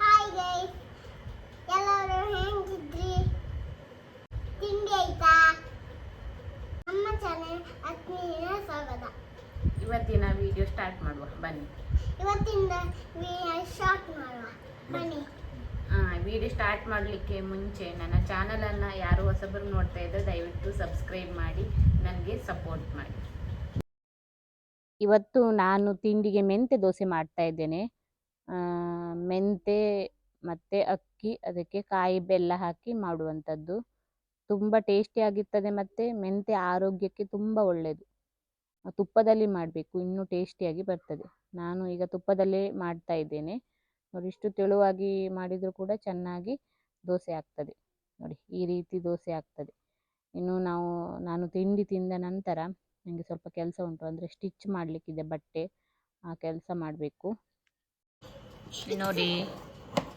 Hi guys ಎಲ್ಲರೂ ಹೆಂಗಿದ್ರಿ? ತಿಂಡಿ ಆಯ್ತಾ? ನಮ್ಮ ಚಾನೆಲ್ ಆತ್ಮೀಯ ಸ್ವಾಗತ. ಇವತ್ತಿನ ವಿಡಿಯೋ ಸ್ಟಾರ್ಟ್ ಮಾಡುವ. ಬನ್ನಿ. ಇವತ್ತಿಂದ ಶಾರ್ಟ್ ಮಾಡುವ. ಬನ್ನಿ. ವಿಡಿಯೋ ಸ್ಟಾರ್ಟ್ ಮಾಡಲಿಕ್ಕೆ ಮುಂಚೆ ನನ್ನ ಚಾನಲನ್ನು ಯಾರು ಹೊಸಬರು ನೋಡ್ತಾ ಇದ್ದರೆ ದಯವಿಟ್ಟು ಸಬ್ಸ್ಕ್ರೈಬ್ ಮಾಡಿ ನನಗೆ ಸಪೋರ್ಟ್ ಮಾಡಿ. ಇವತ್ತು ನಾನು ತಿಂಡಿಗೆ ಮೆಂತೆ ದೋಸೆ ಮಾಡ್ತಾ ಇದ್ದೇನೆ. ಆ, ಮೆಂತೆ ಮತ್ತು ಅಕ್ಕಿ ಅದಕ್ಕೆ ಕಾಯಿ ಬೆಲ್ಲ ಹಾಕಿ ಮಾಡುವಂಥದ್ದು. ತುಂಬ ಟೇಸ್ಟಿಯಾಗಿರ್ತದೆ ಮತ್ತು ಮೆಂತೆ ಆರೋಗ್ಯಕ್ಕೆ ತುಂಬ ಒಳ್ಳೆಯದು ತುಪ್ಪದಲ್ಲಿ ಮಾಡಬೇಕು ಇನ್ನೂ ಟೇಸ್ಟಿಯಾಗಿ ಬರ್ತದೆ. ನಾನು ಈಗ ತುಪ್ಪದಲ್ಲೇ ಮಾಡ್ತಾ ಇದ್ದೇನೆ. ನೋಡಿ ಇಷ್ಟು ತೆಳುವಾಗಿ ಮಾಡಿದರೂ ಕೂಡ ಚೆನ್ನಾಗಿ ದೋಸೆ ಆಗ್ತದೆ. ನೋಡಿ ಈ ರೀತಿ ದೋಸೆ ಆಗ್ತದೆ. ಇನ್ನು ನಾವು ನಾನು ತಿಂಡಿ ತಿಂದ ನಂತರ ನನಗೆ ಸ್ವಲ್ಪ ಕೆಲಸ ಉಂಟು ಅಂದರೆ ಸ್ಟಿಚ್ ಮಾಡಲಿಕ್ಕಿದೆ ಬಟ್ಟೆ. ಆ ಕೆಲಸ ಮಾಡಬೇಕು. ನೋಡಿ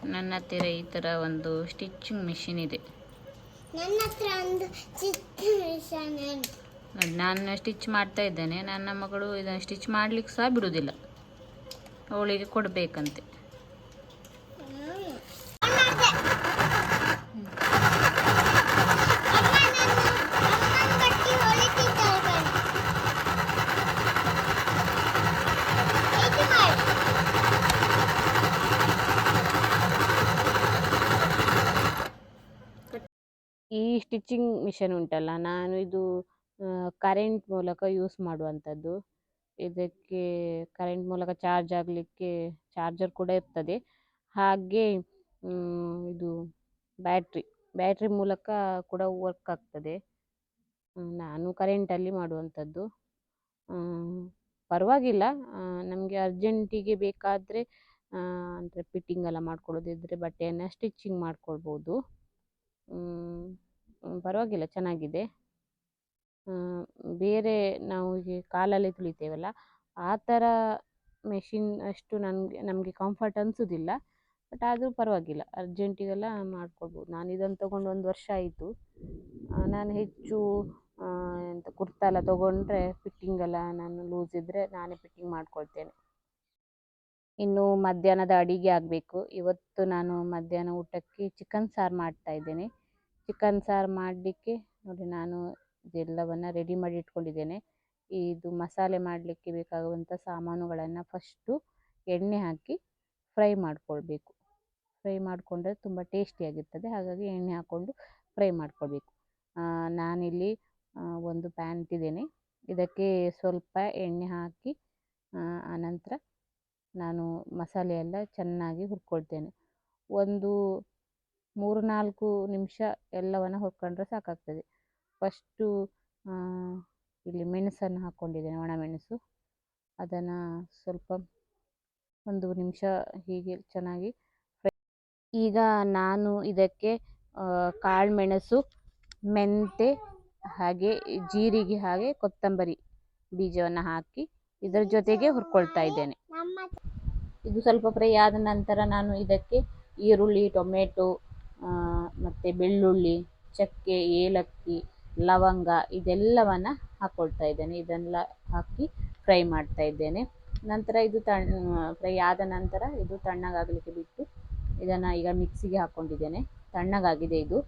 ನನ್ನ ಹತ್ತಿರ ಈ ಥರ ಒಂದು ಸ್ಟಿಚಿಂಗ್ ಮಿಷಿನ್ ಇದೆ. ನನ್ನ ಹತ್ರ ಒಂದು ನೋಡಿ ನಾನು ಸ್ಟಿಚ್ ಮಾಡ್ತಾ ಇದ್ದೇನೆ. ನನ್ನ ಮಗಳು ಇದನ್ನು ಸ್ಟಿಚ್ ಮಾಡ್ಲಿಕ್ಕೆ ಸಹ ಬಿಡುವುದಿಲ್ಲ ಅವಳಿಗೆ ಕೊಡಬೇಕಂತೆ ಹ್ಮ್. ಅಮ್ಮ ಅದೇ. ಅಮ್ಮ ನನ್ನ- ಅಮ್ಮನ ಬಟ್ಟೆ ಹೊಲಿತಿದ್ದಾಳೆ ಕಣೆ. ಇದು ಮಾಡು. ಈ ಸ್ಟಿಚಿಂಗ್ ಮಿಷನ್ ಉಂಟಲ್ಲ, ನಾನು ಇದು ಕರೆಂಟ್ ಮೂಲಕ ಯೂಸ್ ಮಾಡುವಂಥದ್ದು. ಇದಕ್ಕೆ ಕರೆಂಟ್ ಮೂಲಕ ಚಾರ್ಜ್ ಆಗಲಿಕ್ಕೆ, ಚಾರ್ಜರ್ ಕೂಡ ಇರ್ತದೆ. ಹಾಗೆ ಇದು ಬ್ಯಾಟ್ರಿ ಬ್ಯಾಟ್ರಿ ಮೂಲಕ ಕೂಡ ವರ್ಕ್ ಆಗ್ತದೆ. ನಾನು ಕರೆಂಟಲ್ಲಿ ಮಾಡುವಂಥದ್ದು. ಪರವಾಗಿಲ್ಲ. ನಮಗೆ ಅರ್ಜೆಂಟಿಗೆ ಬೇಕಾದರೆ ಅಂದರೆ ಫಿಟ್ಟಿಂಗ್ ಎಲ್ಲ ಮಾಡ್ಕೊಳ್ಳೋದಿದ್ರೆ ಬಟ್ಟೆಯನ್ನು ಸ್ಟಿಚಿಂಗ್ ಮಾಡ್ಕೊಳ್ಬೋದು. ಪರವಾಗಿಲ್ಲ, ಚೆನ್ನಾಗಿದೆ. ಬೇರೆ ನಾವು ಹೀಗೆ ಕಾಲಲ್ಲಿ ತುಳಿತೇವಲ್ಲ, ಆ ಥರ ಮೆಷಿನ್ ಅಷ್ಟು ನನಗೆ, ನಮಗೆ ಕಂಫರ್ಟ್ ಅನಿಸೋದಿಲ್ಲ. ಬಟ್ ಆದರೂ ಪರವಾಗಿಲ್ಲ, ಅರ್ಜೆಂಟಿಗೆಲ್ಲ ಮಾಡ್ಕೊಳ್ಬೋದು ನಾನು ಇದನ್ನು ತೊಗೊಂಡು ಒಂದು ವರ್ಷ ಆಯಿತು. ನಾನು ಹೆಚ್ಚು ಎಂತ ಕುರ್ತಾ ಎಲ್ಲ ತೊಗೊಂಡ್ರೆ ಫಿಟ್ಟಿಂಗ್ ಎಲ್ಲ ನಾನು ಲೂಸ್ ಇದ್ದರೆ ನಾನೇ ಫಿಟ್ಟಿಂಗ್ ಮಾಡ್ಕೊಳ್ತೇನೆ. ಇನ್ನು ಮಧ್ಯಾಹ್ನದ ಅಡಿಗೆ ಆಗಬೇಕು. ಇವತ್ತು ನಾನು ಮಧ್ಯಾಹ್ನ ಊಟಕ್ಕೆ ಚಿಕನ್ ಸಾರು ಮಾಡ್ತಾ ಇದ್ದೇನೆ. ಚಿಕನ್ ಸಾರು ಮಾಡಲಿಕ್ಕೆ ನೋಡಿ ನಾನು ಇದೆಲ್ಲವನ್ನು ರೆಡಿ ಮಾಡಿ ಇಟ್ಕೊಂಡಿದ್ದೇನೆ. ಇದು ಮಸಾಲೆ ಮಾಡಲಿಕ್ಕೆ ಬೇಕಾಗುವಂಥ ಸಾಮಾನುಗಳನ್ನು ಫಸ್ಟು ಎಣ್ಣೆ ಹಾಕಿ ಫ್ರೈ ಮಾಡಿಕೊಳ್ಬೇಕು. ಫ್ರೈ ಮಾಡಿಕೊಂಡ್ರೆ ತುಂಬ ಟೇಸ್ಟಿಯಾಗಿರ್ತದೆ ಹಾಗಾಗಿ ಎಣ್ಣೆ ಹಾಕ್ಕೊಂಡು ಫ್ರೈ ಮಾಡ್ಕೊಳ್ಬೇಕು. ನಾನಿಲ್ಲಿ ಒಂದು ಪ್ಯಾನ್ ಇಟ್ಟಿದ್ದೇನೆ. ಇದಕ್ಕೆ ಸ್ವಲ್ಪ ಎಣ್ಣೆ ಹಾಕಿ ಆನಂತರ ನಾನು ಮಸಾಲೆ ಎಲ್ಲ ಚೆನ್ನಾಗಿ ಹುರ್ಕೊಳ್ತೇನೆ. ಒಂದು ಮೂರು ನಾಲ್ಕು ನಿಮಿಷ ಎಲ್ಲವನ್ನು ಹುರ್ಕೊಂಡ್ರೆ ಸಾಕಾಗ್ತದೆ. ಫಸ್ಟು ಇಲ್ಲಿ ಮೆಣಸನ್ನು ಹಾಕ್ಕೊಂಡಿದ್ದೇನೆ ಒಣಮೆಣಸು ಅದನ್ನು ಸ್ವಲ್ಪ ಒಂದು ನಿಮಿಷ ಹೀಗೆ ಚೆನ್ನಾಗಿ ಈಗ ನಾನು ಇದಕ್ಕೆ ಕಾಳುಮೆಣಸು ಮೆಂತೆ, ಹಾಗೆ ಜೀರಿಗೆ ಹಾಗೆ ಕೊತ್ತಂಬರಿ ಬೀಜವನ್ನು ಹಾಕಿ ಇದರ ಜೊತೆಗೆ ಹುರ್ಕೊಳ್ತಾ ಇದ್ದೇನೆ. ಇದು ಸ್ವಲ್ಪ ಫ್ರೈ ಆದ ನಂತರ ನಾನು ಇದಕ್ಕೆ ಈರುಳ್ಳಿ, ಟೊಮೆಟೊ ಮತ್ತು ಬೆಳ್ಳುಳ್ಳಿ ಚಕ್ಕೆ ಏಲಕ್ಕಿ ಲವಂಗ ಇದೆಲ್ಲವನ್ನು ಹಾಕ್ಕೊಳ್ತಾ ಇದ್ದೇನೆ. ಇದೆಲ್ಲ ಹಾಕಿ ಫ್ರೈ ಮಾಡ್ತಾ ಇದ್ದೇನೆ. ನಂತರ ಇದು ತಣ್ಣ ಫ್ರೈ ಆದ ನಂತರ ಇದು ತಣ್ಣಗಾಗಲಿಕ್ಕೆ ಬಿಟ್ಟು ಇದನ್ನು ಈಗ ಮಿಕ್ಸಿಗೆ ಹಾಕ್ಕೊಂಡಿದ್ದೇನೆ ತಣ್ಣಗಾಗಿದೆ ಇದು.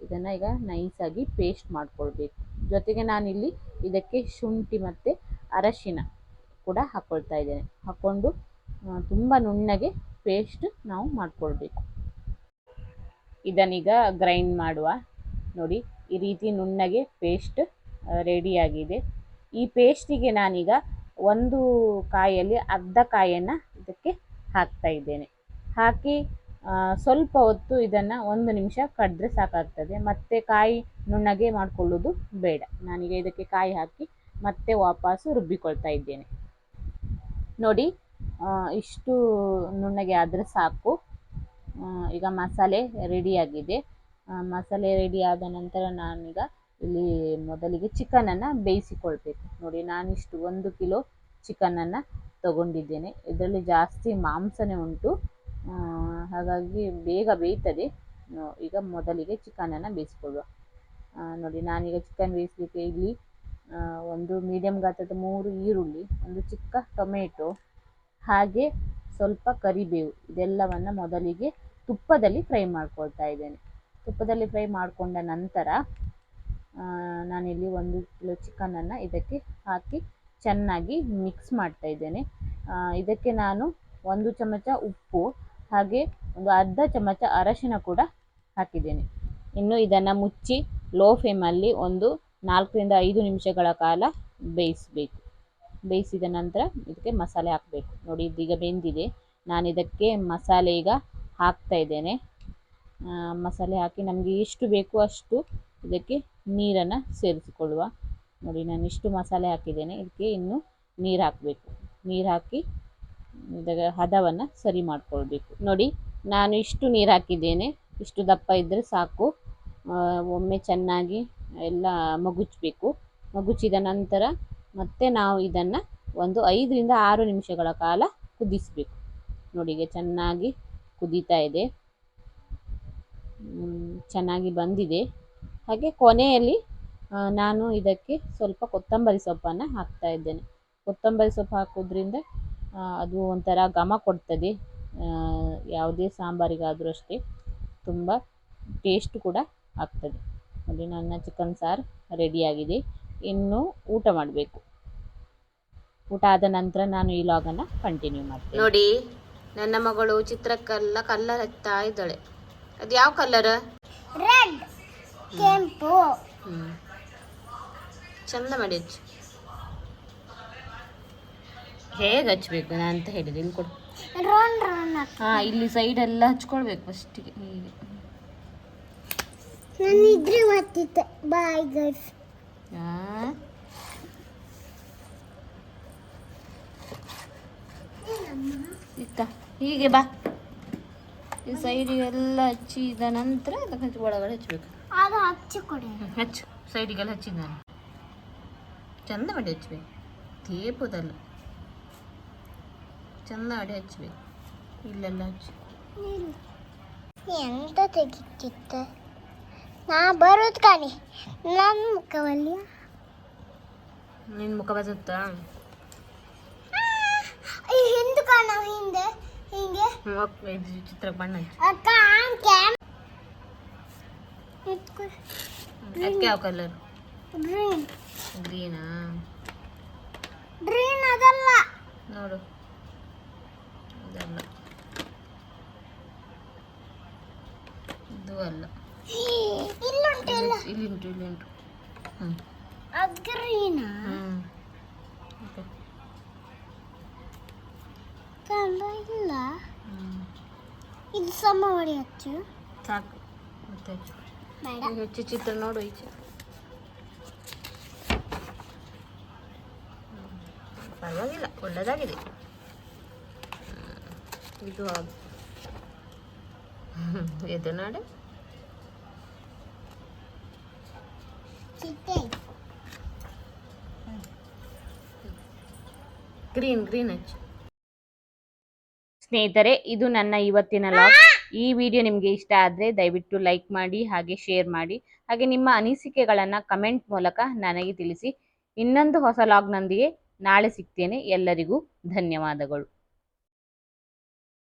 ಇದನ್ನು ಈಗ ನೈಸಾಗಿ ಪೇಸ್ಟ್ ಮಾಡ್ಕೊಳ್ಬೇಕು. ಜೊತೆಗೆ ನಾನಿಲ್ಲಿ ಇದಕ್ಕೆ ಶುಂಠಿ ಮತ್ತು ಅರಶಿನ ಕೂಡ ಹಾಕ್ಕೊಳ್ತಾ ಇದ್ದೇನೆ. ಹಾಕ್ಕೊಂಡು ಆ, ತುಂಬ ನುಣ್ಣಗೆ ಪೇಸ್ಟ್ ನಾವು ಮಾಡ್ಕೊಳ್ಬೇಕು. ಇದನ್ನೀಗ ಗ್ರೈಂಡ್ ಮಾಡುವ. ನೋಡಿ, ಈ ರೀತಿ ನುಣ್ಣಗೆ ಪೇಸ್ಟ್ ರೆಡಿಯಾಗಿದೆ ಈ ಪೇಸ್ಟಿಗೆ ನಾನೀಗ ಒಂದು ಕಾಯಲ್ಲಿ ಅರ್ಧ ಕಾಯನ್ನು ಇದಕ್ಕೆ ಹಾಕ್ತಾ ಇದ್ದೇನೆ. ಹಾಕಿ ಸ್ವಲ್ಪ ಹೊತ್ತು ಇದನ್ನು ಒಂದು ನಿಮಿಷ ಕಡಿದ್ರೆ ಸಾಕಾಗ್ತದೆ. ಮತ್ತೆ ಕಾಯಿ ನುಣ್ಣಗೆ ಮಾಡಿಕೊಳ್ಳೋದು ಬೇಡ. ನಾನೀಗ ಇದಕ್ಕೆ ಕಾಯಿ ಹಾಕಿ ಮತ್ತೆ ವಾಪಸ್ಸು ರುಬ್ಬಿಕೊಳ್ತಾ ಇದ್ದೇನೆ. ನೋಡಿ ಇಷ್ಟು ನುಣ್ಣಗೆ ಆದರೆ ಸಾಕು. ಈಗ ಮಸಾಲೆ ರೆಡಿಯಾಗಿದೆ. ಮಸಾಲೆ ರೆಡಿ ಆದ ನಂತರ ನಾನೀಗ ಇಲ್ಲಿ ಮೊದಲಿಗೆ ಚಿಕನನ್ನು ಬೇಯಿಸಿಕೊಳ್ಬೇಕು. ನೋಡಿ, ನಾನಿಷ್ಟು ಒಂದು ಕಿಲೋ ಚಿಕನನ್ನು ತಗೊಂಡಿದ್ದೇನೆ. ಇದರಲ್ಲಿ ಜಾಸ್ತಿ ಮಾಂಸನೇ ಉಂಟು. ಹಾಗಾಗಿ ಬೇಗ ಬೇಯ್ತದೆ. ಈಗ ಮೊದಲಿಗೆ ಚಿಕನನ್ನು ಬೇಯಿಸಿಕೊಳ್ಳುವ. ನೋಡಿ, ನಾನೀಗ ಚಿಕನ್ ಬೇಯಿಸಲಿಕ್ಕೆ ಇಲ್ಲಿ ಒಂದು ಮೀಡಿಯಮ್ ಗಾತ್ರದ ಮೂರು ಈರುಳ್ಳಿ, ಒಂದು ಚಿಕ್ಕ ಟೊಮೆಟೊ ಹಾಗೆ ಸ್ವಲ್ಪ ಕರಿಬೇವು, ಇದೆಲ್ಲವನ್ನು ಮೊದಲಿಗೆ ತುಪ್ಪದಲ್ಲಿ ಫ್ರೈ ಮಾಡ್ಕೊಳ್ತಾ ಇದ್ದೇನೆ. ತುಪ್ಪದಲ್ಲಿ ಫ್ರೈ ಮಾಡಿಕೊಂಡ ನಂತರ ನಾನಿಲ್ಲಿ ಒಂದು ಕಿಲೋ ಚಿಕನನ್ನು ಇದಕ್ಕೆ ಹಾಕಿ ಚೆನ್ನಾಗಿ ಮಿಕ್ಸ್ ಮಾಡ್ತಾ ಇದ್ದೇನೆ. ಇದಕ್ಕೆ ನಾನು ಒಂದು ಚಮಚ ಉಪ್ಪು, ಹಾಗೆ ಒಂದು ಅರ್ಧ ಚಮಚ ಅರಶಿನ ಕೂಡ ಹಾಕಿದ್ದೇನೆ. ಇನ್ನು ಇದನ್ನು ಮುಚ್ಚಿ ಲೋ ಫ್ಲೇಮಲ್ಲಿ ಒಂದು ನಾಲ್ಕರಿಂದ ಐದು ನಿಮಿಷಗಳ ಕಾಲ ಬೇಯಿಸಬೇಕು. ಬೇಯಿಸಿದ ನಂತರ ಇದಕ್ಕೆ ಮಸಾಲೆ ಹಾಕಬೇಕು. ನೋಡಿ, ಇದೀಗ ಬೆಂದಿದೆ. ನಾನು ಇದಕ್ಕೆ ಮಸಾಲೆ ಈಗ ಹಾಕ್ತಾ ಇದ್ದೇನೆ. ಮಸಾಲೆ ಹಾಕಿ ನಮಗೆ ಎಷ್ಟು ಬೇಕು ಅಷ್ಟು ಇದಕ್ಕೆ ನೀರನ್ನು ಸೇರಿಸಿಕೊಳ್ಳುವ. ನೋಡಿ, ನಾನು ಇಷ್ಟು ಮಸಾಲೆ ಹಾಕಿದ್ದೇನೆ. ಇದಕ್ಕೆ ಇನ್ನು ನೀರು ಹಾಕಬೇಕು. ನೀರು ಹಾಕಿ ಇದರ ಹದವನ್ನು ಸರಿ ಮಾಡಿಕೊಳ್ಬೇಕು. ನೋಡಿ, ನಾನು ಇಷ್ಟು ನೀರು ಹಾಕಿದ್ದೇನೆ. ಇಷ್ಟು ದಪ್ಪ ಇದ್ದರೆ ಸಾಕು. ಒಮ್ಮೆ ಚೆನ್ನಾಗಿ ಎಲ್ಲ ಮಗುಚಬೇಕು. ಮಗುಚಿದ ನಂತರ ಮತ್ತೆ ನಾವು ಇದನ್ನು ಒಂದು ಐದರಿಂದ ಆರು ನಿಮಿಷಗಳ ಕಾಲ ಕುದಿಸಬೇಕು. ನೋಡಿ ಚೆನ್ನಾಗಿ ಕುದೀತಾ ಇದೆ. ಚೆನ್ನಾಗಿ ಬಂದಿದೆ. ಹಾಗೆ ಕೊನೆಯಲ್ಲಿ ನಾನು ಇದಕ್ಕೆ ಸ್ವಲ್ಪ ಕೊತ್ತಂಬರಿ ಸೊಪ್ಪನ್ನು ಹಾಕ್ತಾ ಇದ್ದೇನೆ. ಕೊತ್ತಂಬರಿ ಸೊಪ್ಪು ಹಾಕೋದ್ರಿಂದ ಅದು ಒಂಥರ ಘಮ ಕೊಡ್ತದೆ. ಯಾವುದೇ ಸಾಂಬಾರಿಗಾದರೂ ಅಷ್ಟೇ ತುಂಬ ಟೇಸ್ಟ್ ಕೂಡ ಆಗ್ತದೆ. ನೋಡಿ, ನನ್ನ ಚಿಕನ್ ಸಾರು ರೆಡಿಯಾಗಿದೆ ಇನ್ನು ಊಟ ಮಾಡಬೇಕು. ಊಟ ಆದ ನಂತರ ನಾನು ಈ ಲಾಗನ್ನು ಕಂಟಿನ್ಯೂ ಮಾಡ್ತೀನಿ. ನೋಡಿ ನನ್ನ ಮಗಳು ಚಿತ್ರಕ್ಕೆಲ್ಲ ಕಲ್ಲರ್ ಹಚ್ತಾ ಇದ್ದಾಳೆ. ಅದು ಯಾವ ಕಲರ್ ರೆಡ್ ಕೆಂಪು. ಹ್ಮ್. ಚಂದ ಮಾಡಿ ಹಚ್ಚು. ಹೇಗೆ ಹಚ್ಬೇಕು ನಾನು ಅಂತ ಹೇಳಿದೆ ಇಲ್ಲಿ ಕೊಡು. ರೌಂಡ್ ರೌಂಡ್ ಹಾಂ ಇಲ್ಲಿ ಸೈಡ್ ಎಲ್ಲ ಹಚ್ಕೊಳ್ಬೇಕು ಫಸ್ಟಿಗೆ ಹೀಗೆ. ನಾನು ಇದ್ರೆ ಬಾಯ್ ಗೈಸ್ ಇತ್ತ ಹೀಗೆ ಬಾ. ಈ ಸೈಡಿಗೆಲ್ಲ ಹಚ್ಚಿದ ನಂತರ ಅದಕ್ಕೆ ಹಚ್ಚಿ ಒಳಗಡೆ ಹಚ್ಚಬೇಕು ಅದು ಹಚ್ಚಿ ಕೊಡಿ. ಹಚ್ಚು. ಸೈಡಿಗೆಲ್ಲ ಹಚ್ಚಿದ ನಾನು. ಚಂದ ಮಾಡಿ ಹಚ್ಬೇಕು. ತೇಪುದಲ್ಲ. ಚಂದ ಮಾಡಿ ಹಚ್ಬೇಕು. ಇಲ್ಲೆಲ್ಲ ಹಚ್ಚಿ. ಎಂತ ತೆಗಿತಿತ್ತೆ ನಾ ಬರೋದು ಕಾಣಿ. ನನ್ನ ಮುಖವಲ್ಲಿ ನಿನ್ನ ಮುಖ ಬಸುತ್ತಾ? ಈ ಹಿಂದೆ ಕಾಣ ಹಿಂದೆ. ಹಿಂಗೆ. ಓಕೆ ಚಿತ್ರ ಬಣ್ಣ ಅಕ್ಕ ಕ್ಯಾಮ್ ಅದಕ್ಕೆ ಯಾವ ಕಲರ್ ಗ್ರೀನ್. ಗ್ರೀನಾ? ಗ್ರೀನ್ ಅದಲ್ಲ. ನೋಡು. ಇಲ್ಲ ಉಂಟು ಇಲ್ಲಿ ಉಂಟು. ಇಲ್ಲ. ಇದು ಸಮ ಮಾಡಿ ಹಚ್ಚು ಸಾಕು. ಮತ್ತೆ ಹಚ್ಚು ಚಿತ್ರ ನೋಡು ಈಚೆ. ಪರವಾಗಿಲ್ಲ ಒಳ್ಳೆಯದಾಗಿದೆ. ಇದು ಹೌದು ಇದು ನಾಡು ಚಿಟ್ಟೆ ಗ್ರೀನ್ ಗ್ರೀನ್ ಸ್ನೇಹಿತರೆ, ಇದು ನನ್ನ ಇವತ್ತಿನ ಲಾಗ್ ಈ ವಿಡಿಯೋ ನಿಮಗೆ ಇಷ್ಟ ಆದರೆ ದಯವಿಟ್ಟು ಲೈಕ್ ಮಾಡಿ, ಹಾಗೆ ಶೇರ್ ಮಾಡಿ, ಹಾಗೆ ನಿಮ್ಮ ಅನಿಸಿಕೆಗಳನ್ನು ಕಮೆಂಟ್ ಮೂಲಕ ನನಗೆ ತಿಳಿಸಿ. ಇನ್ನೊಂದು ಹೊಸ ಲಾಗ್ನೊಂದಿಗೆ ನಾಳೆ ಸಿಗ್ತೇನೆ. ಎಲ್ಲರಿಗೂ ಧನ್ಯವಾದಗಳು.